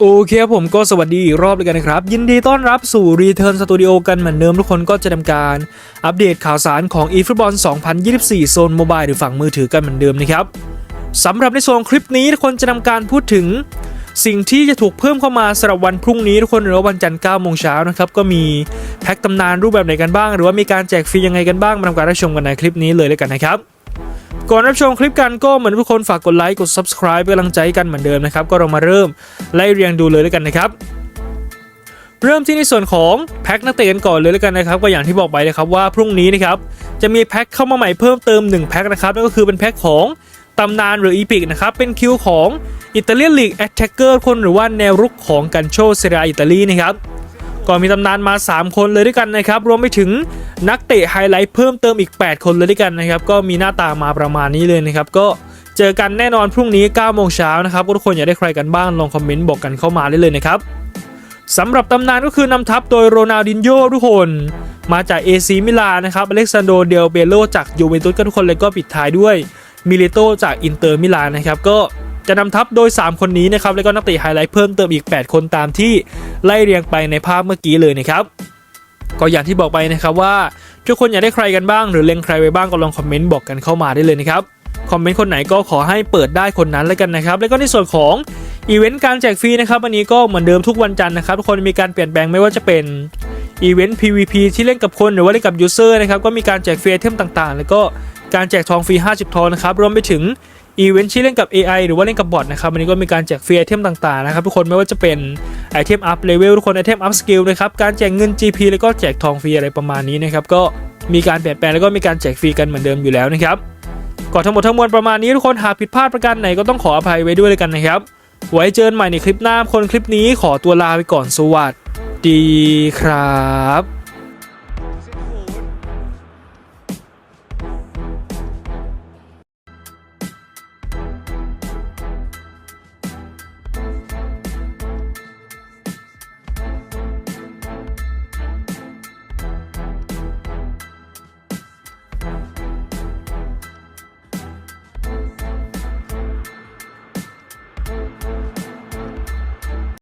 โอเคครับผมก็สวัสดีอีกรอบเลยกันนะครับ ยินดีต้อนรับสู่ Return Studio กันเหมือนเดิมทุกคนก็จะทำการ อัปเดตข่าวสารของ eFootball 2024 โซนโมบายหรือฝั่งมือถือกันเหมือนเดิมนะครับสำหรับในส่วนคลิปนี้ทุกคนจะนำการพูดถึง สิ่งที่จะถูกเพิ่มเข้ามาสำหรับวันพรุ่งนี้ทุกคนหรือว่าวันจันทร์9โมงเช้านะครับก็มีแพ็คตำนานรูปแบบไหนกันบ้าง หรือว่ามีการแจกฟรียังไงกันบ้างมาทำการรับชมกันในคลิปนี้เลยแล้วกันนะครับ ก่อนรับชมคลิปกันก็เหมือนทุกคนฝากกดไลค์กด subscribe เป็นกำลังใจให้กันเหมือนเดิมนะครับ ก็เรามาเริ่มไล่เรียงดูเลยแล้วกันนะครับเริ่มที่ในส่วนของแพ็คนักเตะกันก่อนเลยแล้วกันนะครับก็อย่างที่บอกไปนะครับว่าพรุ่งนี้นะครับจะมีแพ็คเข้ามาใหม่เพิ่มเติม1แพ็คนะครับนั่นก็คือเป็นแพ็คของตำนานหรืออีพิกนะครับเป็นคิวของอิตาเลียนลีกแอตแทกเกอร์คนหรือว่าแนวรุกของกันโชเซเรียอิตาลีนะครับ ก็มีตำนานมา 3 คนเลยด้วยกันนะครับ รวมไปถึงนักเตะไฮไลท์เพิ่มเติมอีก 8 คนเลยด้วยกันนะครับ ก็มีหน้าตามาประมาณนี้เลยนะครับ ก็เจอกันแน่นอนพรุ่งนี้9โมงเช้านะครับทุกคนอยากได้ใครกันบ้างลองคอมเมนต์บอกกันเข้ามาได้เลยนะครับสำหรับตำนานก็คือนำทัพโดยโรนัลดินโญ่ทุกคน มาจากเอซีมิลานนะครับอเล็กซานโดเดลเบโลจากยูเวนตุสก็ทุกคนเลยก็ปิดท้ายด้วยมิเลโตจากอินเตอร์มิลานนะครับก็ จะนำทัพโดย 3 คนนี้นะครับแล้วก็นักเตะไฮไลท์เพิ่มเติมอีก 8 คนตามที่ไล่เรียงไปในภาพเมื่อกี้เลยนะครับก็อย่างที่บอกไปนะครับว่าทุกคนอยากได้ใครกันบ้างหรือเล็งใครไว้บ้างก็ลองคอมเมนต์บอกกันเข้ามาได้เลยนะครับคอมเมนต์คนไหนก็ขอให้เปิดได้คนนั้นแล้วกันนะครับ แล้วก็ในส่วนของอีเวนต์การแจกฟรีนะครับวันนี้ก็เหมือนเดิมทุกวันจันทร์นะครับทุกคนมีการเปลี่ยนแปลงไม่ว่าจะเป็นอีเวนต์ PVP ที่เล่นกับคนหรือว่าเล่นกับยูเซอร์นะครับก็มีการแจกฟรีไอเทมต่างๆ แล้วก็การแจกทองฟรี 50 ทองนะครับรวมไปถึง อีเวนต์ที่เล่นกับ AI หรือว่าเล่นกับบอทนะครับวันนี้ก็มีการแจกฟรีไอเทมต่างๆนะครับทุกคนไม่ว่าจะเป็นไอเทมอัพเลเวลทุกคนไอเทมอัพสกิลนะครับการแจกเงิน GP แล้วก็แจกทองฟรีอะไรประมาณนี้นะครับก็มีการเปลี่ยนแปลงแล้วก็มีการแจกฟรีกันเหมือนเดิมอยู่แล้วนะครับก่อนทั้งหมดทั้งมวลประมาณนี้ทุกคนหากผิดพลาดประการไหนก็ต้องขออภัยไว้ด้วยเลยกันนะครับ ไว้เจอกันใหม่ในคลิปหน้าคนคลิปนี้ขอตัวลาไปก่อนสวัสดีครับ